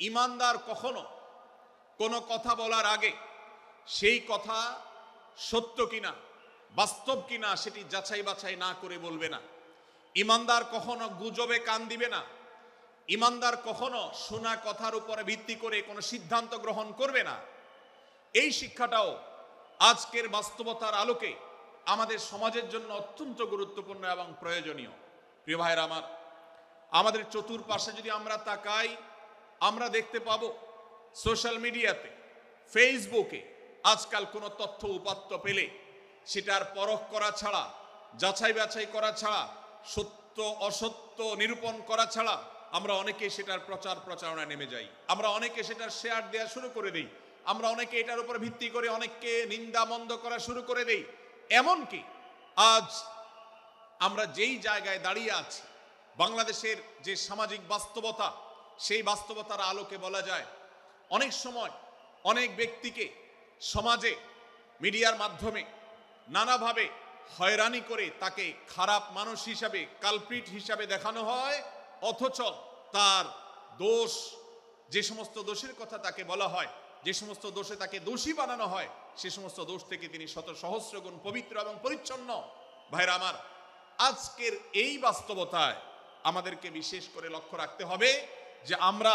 ইমানদার কখনো কোনো কথা বলার আগে সেই কথা সত্য কিনা, বাস্তব কিনা সেটি যাচাই বাছাই না করে বলবে না। ইমানদার কখনো গুজবে কান দিবে না। ইমানদার কখনো শোনা কথার উপরে ভিত্তি করে কোনো সিদ্ধান্ত গ্রহণ করবে না। এই শিক্ষাটাও আজকের বাস্তবতার আলোকে আমাদের সমাজের জন্য অত্যন্ত গুরুত্বপূর্ণ এবং প্রয়োজনীয়। প্রিয় ভাইয়ের আমার, আমাদের চতুর্পাশে যদি আমরা তাকাই আমরা দেখতে পাবো সোশ্যাল মিডিয়াতে, ফেসবুকে আজকাল কোনো তথ্য উপাত্ত পেলে সেটার পরখ করা ছাড়া, যাচাই বাছাই করা ছাড়া, সত্য, অসত্য নিরূপণ করা ছাড়া আমরা অনেকে সেটার প্রচার প্রচারণায় নেমে যাই। আমরা অনেকে সেটার শেয়ার দেওয়া শুরু করে দিই। আমরা অনেকে এটার উপর ভিত্তি করে অনেককে নিন্দা মন্দ করা শুরু করে দেই। এমনকি আজ আমরা যেই জায়গায় দাঁড়িয়ে আছি, বাংলাদেশের যে সামাজিক বাস্তবতা সেই বাস্তবতার আলোকে বলা যায়, অনেক সময় অনেক ব্যক্তিকে সমাজে, মিডিয়ার মাধ্যমে নানাভাবে হয়রানি করে তাকে খারাপ মানুষ হিসাবে, কালপ্রিট হিসাবে দেখানো হয়, অথচ তার দোষ, যে সমস্ত দোষের কথা তাকে বলা হয়, যে সমস্ত দোষে তাকে দোষী বানানো হয়, সে সমস্ত দোষ থেকে তিনি শত সহস্র গুণ পবিত্র এবং পরিচ্ছন্ন। ভাইরা আমার, আজকের এই বাস্তবতায় আমাদেরকে বিশেষ করে লক্ষ্য রাখতে হবে যে আমরা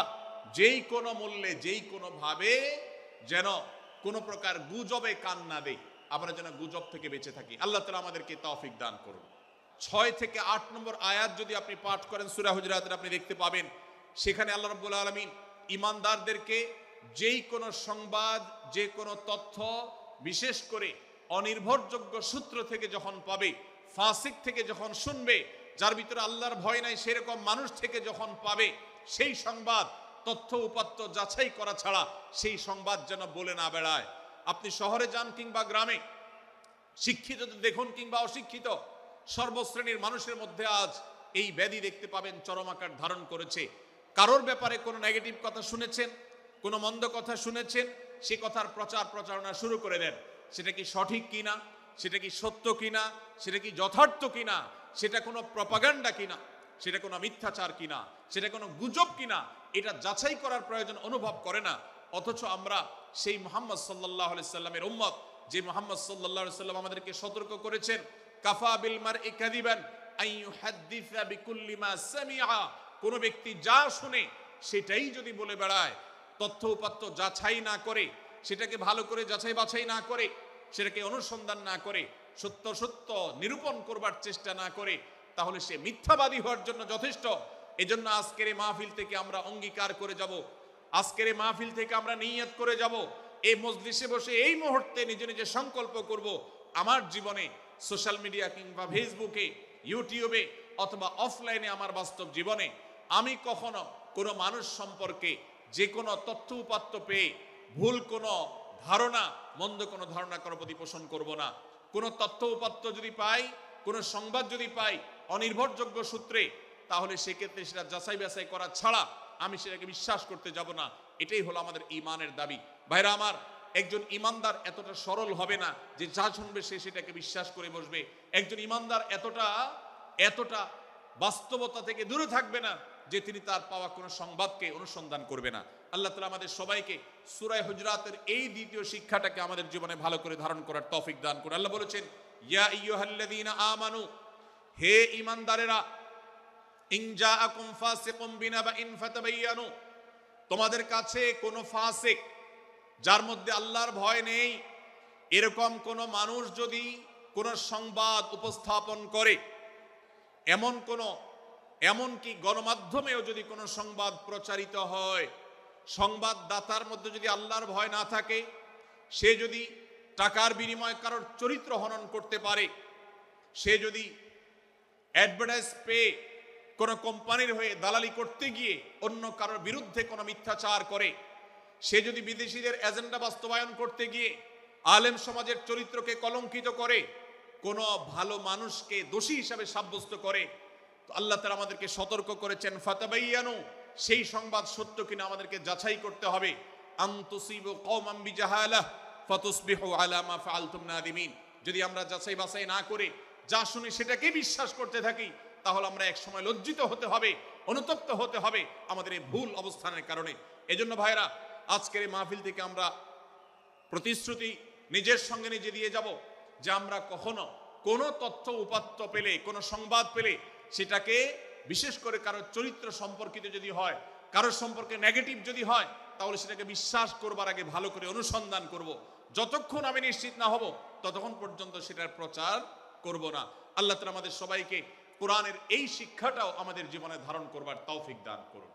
যেই কোনো মূল্যে, যেই কোনো ভাবে যেন কোনো প্রকার গুজবে কান না দেই, আমরা যেন গুজব থেকে বেঁচে থাকি। আল্লাহ তালা আমাদেরকে তৌফিক দান করুন। ছয় থেকে আট নম্বর আয়াত যদি আপনি পাঠ করেন সুরা হুজরাতের আপনি দেখতে পাবেন, সেখানে আল্লাহ রব্বুল আলমিন ইমানদারদেরকে যেই কোনো সংবাদ, যে কোনো তথ্য, বিশেষ করে অনির্ভরযোগ্য সূত্র থেকে যখন পাবে, ফাসিক থেকে যখন শুনবে, যার ভিতরে আল্লাহর ভয় নাই, সেরকম মানুষ থেকে যখন পাবে সেই সংবাদ, তথ্য উপাত্ত যাচাই করা ছাড়া সেই সংবাদ যেন বলে না বেড়ায়। আপনি শহরে যান কিংবা গ্রামে, শিক্ষিত দেখুন কিংবা অশিক্ষিত, সর্বশ্রেণীর মানুষের মধ্যে আজ এই ব্যাধি দেখতে পাবেন চরম আকার ধারণ করেছে। কারোর ব্যাপারে কোনো নেগেটিভ কথা শুনেছেন, কোনো মন্দ কথা শুনেছেন, সে কথার প্রচার প্রচারণা শুরু করে দেন। সেটা কি সঠিক কিনা সেটা কি সত্য কিনা সেটা কি যথার্থ কিনা সেটা কোনো প্রপাগান্ডা কিনা সেটা কোনো মিথ্যাচার কিনা, সেটা কোনো গুজব কিনা, এটা যাচাই করার প্রয়োজন অনুভব করে না। অথচ আমরা সেই মোহাম্মদ সাল্লাহ সাল্লামের উম্মত, যে মোহাম্মদ সাল্লাহ সাল্লাম আমাদেরকে সতর্ক করেছেন, কাফা বিল মার ইকাদিবান আইয়ু হাদ্দিসা বিকুল্লি মা সামিআ। কোন ব্যক্তি যা শুনে সেটাই যদি বলে বেড়ায়, তথ্য উপাত্ত যাচাই না করে, সেটাকে ভালো করে যাচাই বাছাই না করে, সেটাকে অনুসন্ধান না করে, সত্য সত্য নিরূপণ করবার চেষ্টা না করে তাহলে সে মিথ্যাবাদী হওয়ার জন্য যথেষ্ট। এজন্য আজকের এই মাহফিল থেকে আমরা অঙ্গীকার করে যাব। আজকের এই মাহফিল থেকে আমরা নিয়ত করে যাব। এই মজলিসে বসে এই মুহূর্তে নিজে নিজে সংকল্প করব, আমার জীবনে সোশ্যাল মিডিয়া কিংবা ফেসবুকে, ইউটিউবে অথবা অফলাইনে আমার বাস্তব জীবনে আমি কখনো কোনো মানুষ সম্পর্কে যে কোনো তথ্য উপাত্ত পেয়ে ভুল কোনো ধারণা, মন্দ কোনো ধারণা করার প্রতি পোষণ করব না। কোনো তথ্য উপাত্ত যদি পাই, কোনো সংবাদ যদি পাই অনির্ভরযোগ্য সূত্রে, তাহলে সেক্ষেত্রে সেটা যাচাই বাছাই করা ছাড়া আমি সেটাকে বিশ্বাস করতে যাব না। এটাই হলো আমাদের ইমানের দাবি। ভাইরা আমার, একজন ইমানদার এতটা সরল হবে না যে যা শুনবে সে সেটাকে বিশ্বাস করে বসবে। একজন ইমানদার এতটা এতটা বাস্তবতা থেকে দূরে থাকবে না যে তিনি তার পাওয়া কোনো সংবাদকে অনুসন্ধান করবে না। আল্লাহ তালা আমাদের সবাইকে সুরায় হুজরাতের এই দ্বিতীয় শিক্ষাটাকে আমাদের জীবনে ভালো করে ধারণ করার তৌফিক দান করে আল্লাহ বলেছেন, ইয়া আমানু হে ইমানদারেরা, ইন জাআকুম ফাসিকুম বিনাবাইন ফাতাবায়ানু তোমাদের কাছে কোনো ফাসিক যার মধ্যে আল্লাহর ভয় নেই, এরকম কোনো মানুষ যদি কোনো সংবাদ উপস্থাপন করে, এমন কোনো এমনকি গণমাধ্যমেও যদি কোনো সংবাদ প্রচারিত হয়, সংবাদদাতার মধ্যে যদি আল্লাহর ভয় না থাকে, সে যদি টাকার বিনিময়ে কারোর চরিত্র হনন করতে পারে, সে যদি অ্যাডভার্টাইজ পেয়ে কোনো কোম্পানির হয়ে দালালি করতে গিয়ে অন্য কারোর বিরুদ্ধে কোনো মিথ্যাচার করে, সে যদি বিদেশিদের এজেন্ডা বাস্তবায়ন করতে গিয়ে আলেম সমাজের চরিত্রকে কলঙ্কিত করে, কোনো ভালো মানুষকে দোষী হিসাবে সাব্যস্ত করে, তো আল্লাহ তালা আমাদেরকে সতর্ক করেছেন, ফাতাবাইয়ানু, সেই সংবাদ সত্য কিনা আমাদেরকে যাচাই করতে হবে। আলা মা যদি আমরা যাচাই বাছাই না করে যা শুনি সেটাকে বিশ্বাস করতে থাকি, তাহলে আমরা এক সময় লজ্জিত হতে হবে, অনুতপ্ত হতে হবে আমাদের এই ভুল অবস্থানের কারণে এজন্য ভাইরা আজকের এই মাহফিল থেকে আমরা প্রতিশ্রুতি নিজের সঙ্গে নিজে দিয়ে যাব যে আমরা কখনো কোনো তথ্য উপাত্ত পেলে, কোনো সংবাদ পেলে সেটাকে বিশেষ করে কারোর চরিত্র সম্পর্কিত যদি হয় কারোর সম্পর্কে নেগেটিভ যদি হয়, তাহলে সেটাকে বিশ্বাস করবার আগে ভালো করে অনুসন্ধান করব। যতক্ষণ আমি নিশ্চিত না হব, ততক্ষণ পর্যন্ত সেটার প্রচার করব না। আল্লাহ তালা আমাদের সবাইকে কোরআনের এই শিক্ষাটাও আমাদের জীবনে ধারণ করবার তৌফিক দান করুন।